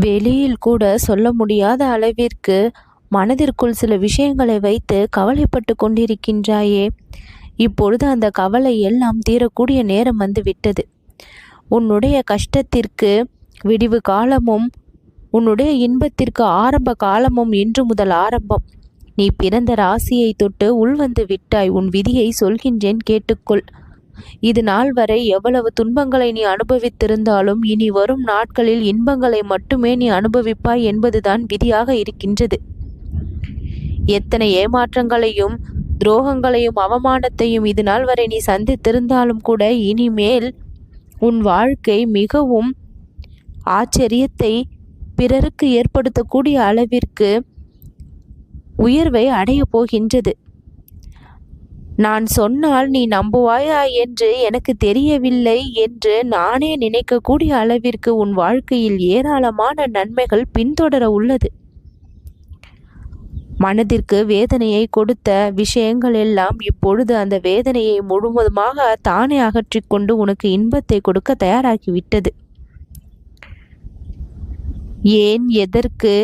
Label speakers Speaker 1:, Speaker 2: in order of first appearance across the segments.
Speaker 1: வெளியில் கூட சொல்ல முடியாத அளவிற்கு மனதிற்குள் சில விஷயங்களை வைத்து கவலைப்பட்டு கொண்டிருக்கின்றாயே. இப்பொழுது அந்த கவலை எல்லாம் தீரக்கூடிய நேரம் வந்து விட்டது. உன்னுடைய கஷ்டத்திற்கு விடிவு காலமும் உன்னுடைய இன்பத்திற்கு ஆரம்ப காலமும் இன்று முதல் ஆரம்பம். நீ பிறந்த ராசியை தொட்டு உள்வந்து விட்டாய். உன் விதியை சொல்கின்றேன் கேட்டுக்கொள். இது நாள் வரை எவ்வளவு துன்பங்களை நீ அனுபவித்திருந்தாலும் இனி வரும் நாட்களில் இன்பங்களை மட்டுமே நீ அனுபவிப்பாய் என்பதுதான் விதியாக இருக்கின்றது. எத்தனை ஏமாற்றங்களையும் துரோகங்களையும் அவமானத்தையும் இது நாள் வரை நீ சந்தித்திருந்தாலும் கூட இனிமேல் உன் வாழ்க்கை மிகவும் ஆச்சரியத்தை பிறருக்கு ஏற்படுத்தக்கூடிய அளவிற்கு உயர்வை அடையப் போகின்றது. நான் சொன்னால் நீ நம்புவாயா என்று எனக்கு தெரியவில்லை என்று நானே நினைக்கக்கூடிய அளவிற்கு உன் வாழ்க்கையில் ஏராளமான நன்மைகள் பின்தொடர உள்ளது. மனதிற்கு வேதனையை கொடுத்த விஷயங்கள் எல்லாம் இப்பொழுது அந்த வேதனையை முழுவதுமாக தானே அகற்றிக்கொண்டு உனக்கு இன்பத்தை கொடுக்க தயாராகிவிட்டது. ஏன் எதற்கு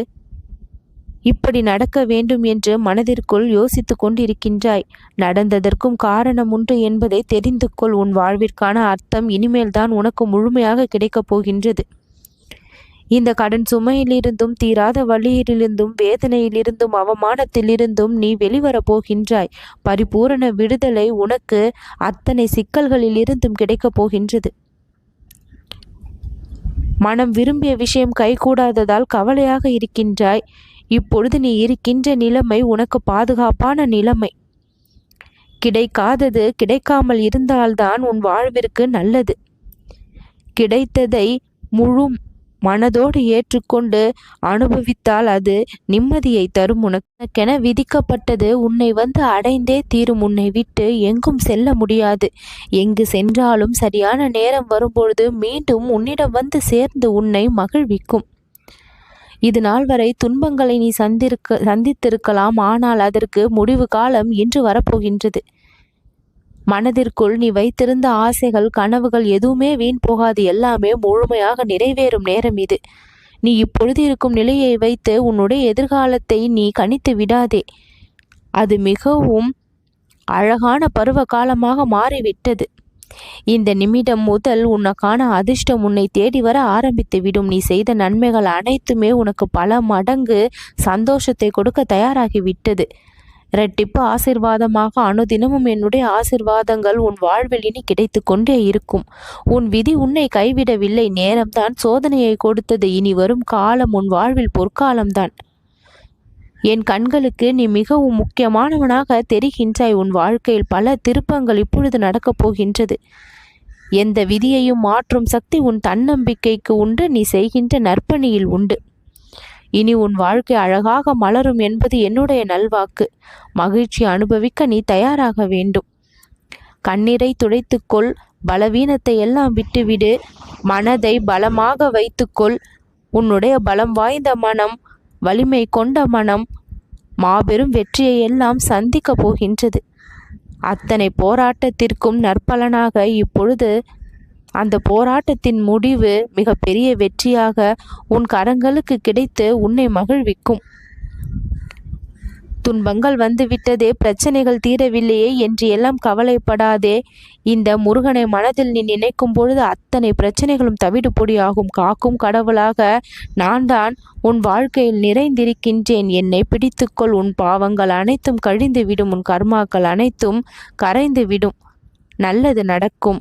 Speaker 1: இப்படி நடக்க வேண்டும் என்று மனதிற்குள் யோசித்து கொண்டிருக்கின்றாய். நடந்ததற்கும் காரணம் உண்டு என்பதை தெரிந்து கொள். உன் வாழ்விற்கான அர்த்தம் இனிமேல்தான் உனக்கு முழுமையாக கிடைக்கப் போகின்றது. இந்த கடன் சுமையிலிருந்தும் தீராத வழியிலிருந்தும் வேதனையிலிருந்தும் அவமானத்திலிருந்தும் நீ வெளிவரப் போகின்றாய். பரிபூரண விடுதலை உனக்கு அத்தனை சிக்கல்களிலிருந்தும் கிடைக்கப் போகின்றது. மனம் விரும்பிய விஷயம் கைகூடாததால் கவலையாக இருக்கின்றாய். இப்பொழுது நீ இருக்கின்ற நிலைமை உனக்கு பாதுகாப்பான நிலைமை. கிடைக்காதது கிடைக்காமல் இருந்தால்தான் உன் வாழ்விற்கு நல்லது. கிடைத்ததை முழு மனதோடு ஏற்றுக்கொண்டு அனுபவித்தால் அது நிம்மதியை தரும் உனக்கென விதிக்கப்பட்டது உன்னை வந்து அடைந்தே தீரும். உன்னை விட்டு எங்கும் செல்ல முடியாது. எங்கு சென்றாலும் சரியான நேரம் வரும்பொழுது மீண்டும் உன்னிடம் வந்து சேர்ந்து உன்னை மகிழ்விக்கும். இது நாள் வரை துன்பங்களை நீ சந்திருக்க சந்தித்திருக்கலாம் ஆனால் அதற்கு முடிவு காலம் இன்று வரப்போகின்றது. மனதிற்குள் நீ வைத்திருந்த ஆசைகள் கனவுகள் எதுவுமே வீண் போகாது எல்லாமே முழுமையாக நிறைவேறும் நேரம் இது. நீ இப்பொழுது இருக்கும் நிலையை வைத்து உன்னுடைய எதிர்காலத்தை நீ கணித்து விடாதே. அது மிகவும் அழகான பருவ காலமாக மாறிவிட்டது. இந்த நிமிடம் முதல் உனக்கான அதிர்ஷ்டம் உன்னை தேடி வர ஆரம்பித்து விடும். நீ செய்த நன்மைகள் அனைத்துமே உனக்கு பல மடங்கு சந்தோஷத்தை கொடுக்க தயாராகி விட்டது. இரட்டிப்பு ஆசிர்வாதமாக அனுதினமும் என்னுடைய ஆசிர்வாதங்கள் உன் வாழ்வில் இனி கிடைத்து கொண்டே இருக்கும். உன் விதி உன்னை கைவிடவில்லை. நேரம்தான் சோதனையை கொடுத்தது. இனி வரும் காலம் உன் வாழ்வில் பொற்காலம்தான். என் கண்களுக்கு நீ மிகவும் முக்கியமானவனாக தெரிகின்றாய். உன் வாழ்க்கையில் பல திருப்பங்கள் இப்பொழுது நடக்கப் போகின்றது. எந்த விதியையும் மாற்றும் சக்தி உன் தன்னம்பிக்கைக்கு உண்டு. நீ செய்கின்ற நற்பணியில் உண்டு. இனி உன் வாழ்க்கை அழகாக மலரும் என்பது என்னுடைய நல்வாக்கு. மகிழ்ச்சி அனுபவிக்க நீ தயாராக வேண்டும். கண்ணீரை துடைத்துக்கொள். பலவீனத்தை எல்லாம் விட்டுவிடு. மனதை பலமாக வைத்துக்கொள். உன்னுடைய பலம் வாய்ந்த மனம் வலிமை கொண்ட மனம் மாபெரும் வெற்றியை எல்லாம் சந்திக்கப் போகின்றது. அத்தனை போராட்டத்திற்கும் நற்பலனாக இப்பொழுது அந்த போராட்டத்தின் முடிவு மிக பெரிய வெற்றியாக உன் கரங்களுக்கு கிடைத்து உன்னை மகிழ்விக்கும். துன்பங்கள் வந்துவிட்டதே பிரச்சனைகள் தீரவில்லையே என்று எல்லாம் கவலைப்படாதே. இந்த முருகனை மனதில் நீ நினைக்கும் பொழுது அத்தனை பிரச்சனைகளும் தவிடு பொடியாகும் காக்கும் கடவுளாக நான் தான் உன் வாழ்க்கையில் நிறைந்திருக்கின்றேன். என்னை பிடித்துக்கொள். உன் பாவங்கள் அனைத்தும் கழிந்து விடும் உன் கர்மாக்கள் அனைத்தும் கரைந்து விடும் நல்லது நடக்கும்.